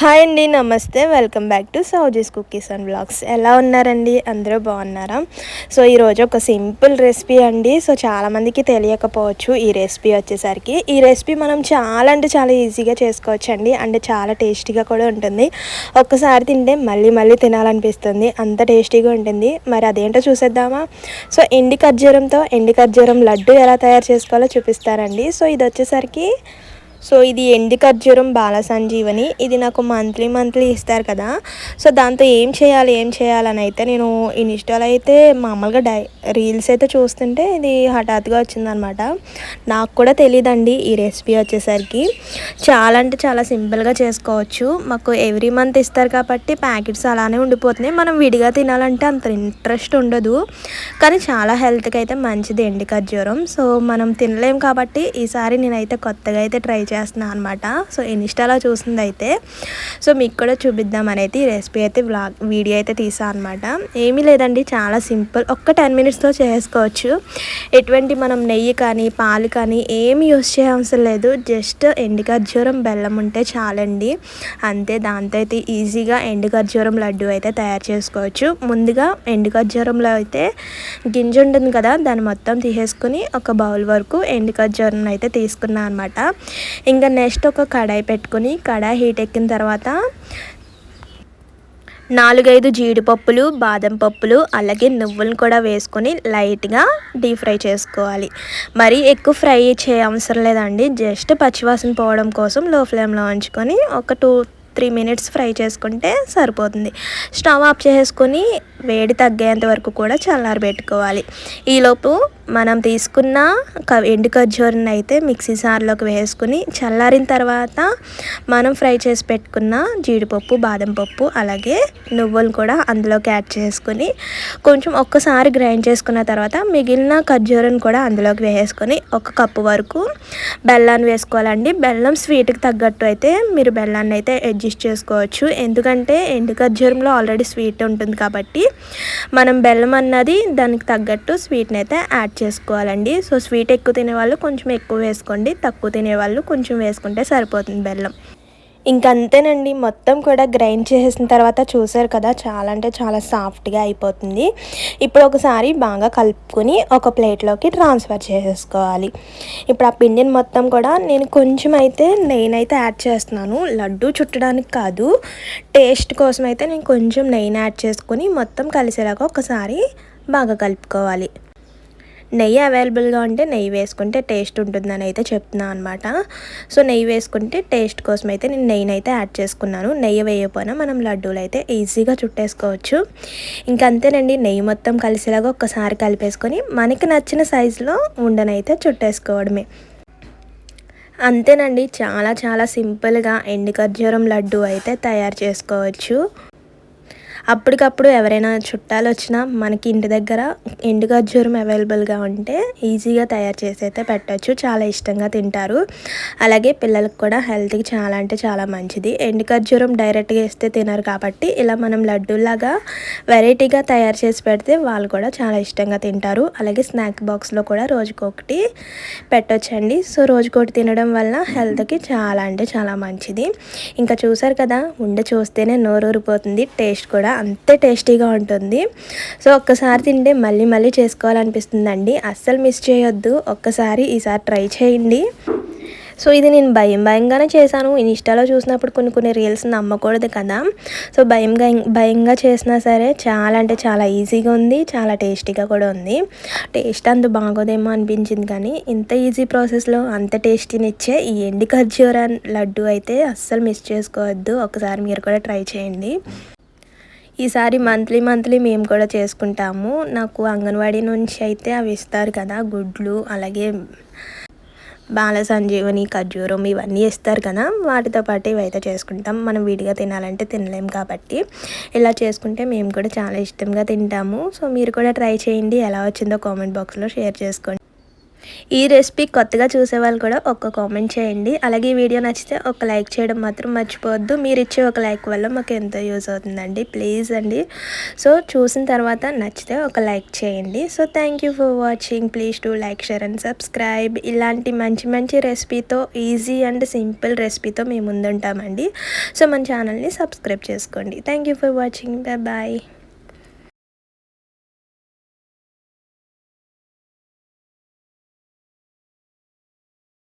Hi అండి నమస్తే. Welcome back to Sauji's cookies and blogs ఎలా ఉన్నారండి? అందరూ బాగున్నారా? సో ఈరోజు ఒక సింపుల్ రెసిపీ అండి. సో చాలామందికి తెలియకపోవచ్చు ఈ రెసిపీ వచ్చేసరికి. ఈ రెసిపీ మనం చాలా అంటే చాలా ఈజీగా చేసుకోవచ్చు అండి అంటే చాలా టేస్టీగా కూడా ఉంటుంది. ఒక్కసారి తింటే మళ్ళీ మళ్ళీ తినాలనిపిస్తుంది. అంత టేస్టీగా ఉంటుంది. మరి అదేంటో చూసేద్దామా? సో ఎండి ఖర్జూరంతో ఎండి ఖర్జూరం లడ్డు ఎలా తయారు చేసుకోవాలో చూపిస్తారండి. సో ఇది వచ్చేసరికి సో ఇది ఎండి ఖర్జూరం బాల సంజీవని ఇది నాకు మంత్లీ మంత్లీ ఇస్తారు కదా. సో దాంతో ఏం చేయాలి ఏం చేయాలని అయితే నేను ఇన్స్టాల్ అయితే మామూలుగా డై రీల్స్ అయితే చూస్తుంటే ఇది హఠాత్తుగా వచ్చిందనమాట. నాకు కూడా తెలియదండి ఈ రెసిపీ వచ్చేసరికి. చాలా అంటే చాలా సింపుల్గా చేసుకోవచ్చు. మాకు ఎవ్రీ మంత్ ఇస్తారు కాబట్టి ప్యాకెట్స్ అలానే ఉండిపోతున్నాయి. మనం విడిగా తినాలంటే అంత ఇంట్రెస్ట్ ఉండదు. కానీ చాలా హెల్త్కి అయితే మంచిది ఎండి ఖర్జూరం. సో మనం తినలేం కాబట్టి ఈసారి నేనైతే కొత్తగా అయితే ట్రై చేస్తున్నాను అనమాట సో ఇన్స్టాలో చూసింది అయితే సో మీకు కూడా చూపిద్దామని అయితే ఈ రెసిపీ అయితే వ్లాగ్ వీడియో అయితే తీసా అనమాట ఏమీ లేదండి చాలా సింపుల్. ఒక్క టెన్ మినిట్స్తో చేసుకోవచ్చు. ఎటువంటి మనం నెయ్యి కానీ పాలు కానీ ఏమి యూస్ చేయవసరం లేదు. జస్ట్ ఎండుగర్జూరం బెల్లం ఉంటే చాలండి. అంతే దాంతో అయితే ఈజీగా ఎండు ఖర్జూరం లడ్డు అయితే తయారు చేసుకోవచ్చు. ముందుగా ఎండు ఖర్జూరంలో అయితే గింజ ఉంటుంది కదా దాన్ని మొత్తం తీసేసుకుని ఒక బౌల్ వరకు ఎండు ఖర్జూరం అయితే తీసుకున్నాను అనమాట ఇంకా నెక్స్ట్ ఒక కడాయి పెట్టుకుని కడాయి హీట్ ఎక్కిన తర్వాత నాలుగైదు జీడిపప్పులు బాదం పప్పులు అలాగే నువ్వులను కూడా వేసుకొని లైట్గా డీప్ ఫ్రై చేసుకోవాలి. మరి ఎక్కువ ఫ్రై చేయ అవసరం లేదండి. జస్ట్ పచ్చివాసన పోవడం కోసం లో ఫ్లేమ్లో ఉంచుకొని ఒక టూ త్రీ మినిట్స్ ఫ్రై చేసుకుంటే సరిపోతుంది. స్టవ్ ఆఫ్ చేసుకొని వేడి తగ్గేంత వరకు కూడా చల్లారి పెట్టుకోవాలి ఈలోపు మనం తీసుకున్న ఎండు ఖర్జూరని అయితే మిక్సీ సార్లోకి వేసుకుని చల్లారిన తర్వాత మనం ఫ్రై చేసి పెట్టుకున్న జీడిపప్పు బాదం పప్పు అలాగే నువ్వులు కూడా అందులోకి యాడ్ చేసుకుని కొంచెం ఒక్కసారి గ్రైండ్ చేసుకున్న తర్వాత మిగిలిన ఖర్జూరని కూడా అందులోకి వేసుకొని ఒక కప్పు వరకు బెల్లాన్ని వేసుకోవాలండి. బెల్లం స్వీట్కి తగ్గట్టు అయితే మీరు బెల్లాన్ని అయితే అడ్జస్ట్ చేసుకోవచ్చు. ఎందుకంటే ఎండు ఖర్జూరంలో ఆల్రెడీ స్వీట్ ఉంటుంది కాబట్టి మనం బెల్లం అన్నది దానికి తగ్గట్టు స్వీట్ని అయితే యాడ్ చేసుకోవాలండి. సో స్వీట్ ఎక్కువ తినేవాళ్ళు కొంచెం ఎక్కువ వేసుకోండి. తక్కువ తినేవాళ్ళు కొంచెం వేసుకుంటే సరిపోతుంది బెల్లం. ఇంకంతేనండి మొత్తం కూడా గ్రైండ్ చేసేసిన తర్వాత చూసారు కదా చాలా అంటే చాలా సాఫ్ట్గా అయిపోతుంది. ఇప్పుడు ఒకసారి బాగా కలుపుకొని ఒక ప్లేట్లోకి ట్రాన్స్ఫర్ చేసేసుకోవాలి. ఇప్పుడు ఆ పిండిని మొత్తం కూడా నేను కొంచెం అయితే నెయ్యినైతే యాడ్ చేస్తున్నాను. లడ్డు చుట్టడానికి కాదు టేస్ట్ కోసం అయితే నేను కొంచెం నెయ్యిని యాడ్ చేసుకొని మొత్తం కలిసేలాగా ఒకసారి బాగా కలుపుకోవాలి. నెయ్యి అవైలబుల్గా ఉంటే నెయ్యి వేసుకుంటే టేస్ట్ ఉంటుందని అయితే చెప్తున్నాను అనమాట సో నెయ్యి వేసుకుంటే టేస్ట్ కోసం అయితే నేను నెయ్యిని అయితే యాడ్ చేసుకున్నాను. నెయ్యి వేయకపోయినా మనం లడ్డూలు అయితే ఈజీగా చుట్టేసుకోవచ్చు. ఇంకంతేనండి నెయ్యి మొత్తం కలిసేలాగా ఒక్కసారి కలిపేసుకొని మనకి నచ్చిన సైజులో ఉండనైతే చుట్టేసుకోవడమే. అంతేనండి చాలా చాలా సింపుల్గా ఎండు ఖర్జూరం లడ్డు అయితే తయారు చేసుకోవచ్చు. అప్పటికప్పుడు ఎవరైనా చుట్టాలు వచ్చినా మనకి ఇంటి దగ్గర ఎండు ఖర్జూరం అవైలబుల్గా ఉంటే ఈజీగా తయారు చేసి అయితే పెట్టచ్చు. చాలా ఇష్టంగా తింటారు. అలాగే పిల్లలకు కూడా హెల్త్కి చాలా అంటే చాలా మంచిది. ఎండు ఖర్జూరం డైరెక్ట్గా వేస్తే తినరు కాబట్టి ఇలా మనం లడ్డూలాగా వెరైటీగా తయారు చేసి పెడితే వాళ్ళు కూడా చాలా ఇష్టంగా తింటారు. అలాగే స్నాక్ బాక్స్లో కూడా రోజుకొకటి పెట్టొచ్చండి. సో రోజుకొకటి తినడం వల్ల హెల్త్కి చాలా అంటే చాలా మంచిది. ఇంకా చూసారు కదా ఉండి చూస్తేనే నోరూరిపోతుంది. టేస్ట్ కూడా అంతే టేస్టీగా ఉంటుంది. సో ఒక్కసారి తింటే మళ్ళీ మళ్ళీ చేసుకోవాలనిపిస్తుందండి. అస్సలు మిస్ చేయొద్దు. ఒక్కసారి ఈసారి ట్రై చేయండి. సో ఇది నేను భయం భయంగానే చేశాను. ఇన్స్టాలో చూసినప్పుడు కొన్ని కొన్ని రీల్స్ నమ్మకూడదు కదా. సో భయంగా భయంగా చేసినా సరే చాలా అంటే చాలా ఈజీగా ఉంది. చాలా టేస్టీగా కూడా ఉంది. టేస్ట్ అంత బాగోదేమో అనిపించింది కానీ ఇంత ఈజీ ప్రాసెస్లో అంత టేస్టీనిచ్చే ఈ ఎండి ఖర్జూర లడ్డు అయితే అస్సలు మిస్ చేసుకోవద్దు. ఒకసారి మీరు కూడా ట్రై చేయండి. ఈసారి మంత్లీ మంత్లీ మేము కూడా చేసుకుంటాము. నాకు అంగన్వాడీ నుంచి అయితే అవి ఇస్తారు కదా గుడ్లు అలాగే బాల సంజీవని ఖర్జూరం ఇవన్నీ ఇస్తారు కదా. వాటితో పాటు ఇవైతే చేసుకుంటాం. మనం విడిగా తినాలంటే తినలేం కాబట్టి. ఇలా చేసుకుంటే మేము కూడా చాలా ఇష్టంగా తింటాము. సో మీరు కూడా ట్రై చేయండి. ఎలా వచ్చిందో కామెంట్ బాక్స్లో షేర్ చేసుకోండి. ఈ రెసిపీ కొత్తగా చూసే వాళ్ళు కూడా ఒక కామెంట్ చేయండి. అలాగే ఈ వీడియో నచ్చితే ఒక లైక్ చేయడం మాత్రం మర్చిపోవద్దు. మీరు ఇచ్చే ఒక లైక్ వల్ల మాకు ఎంతో యూజ్ అవుతుందండి. ప్లీజ్ అండి. సో చూసిన తర్వాత నచ్చితే ఒక లైక్ చేయండి. So thank you for watching please to like share and subscribe ఇలాంటి మంచి మంచి రెసిపీతో ఈజీ అండ్ సింపుల్ రెసిపీతో మేము ముందుంటామండి. సో మన ఛానల్ని సబ్స్క్రైబ్ చేసుకోండి. Thank you for watching bye bye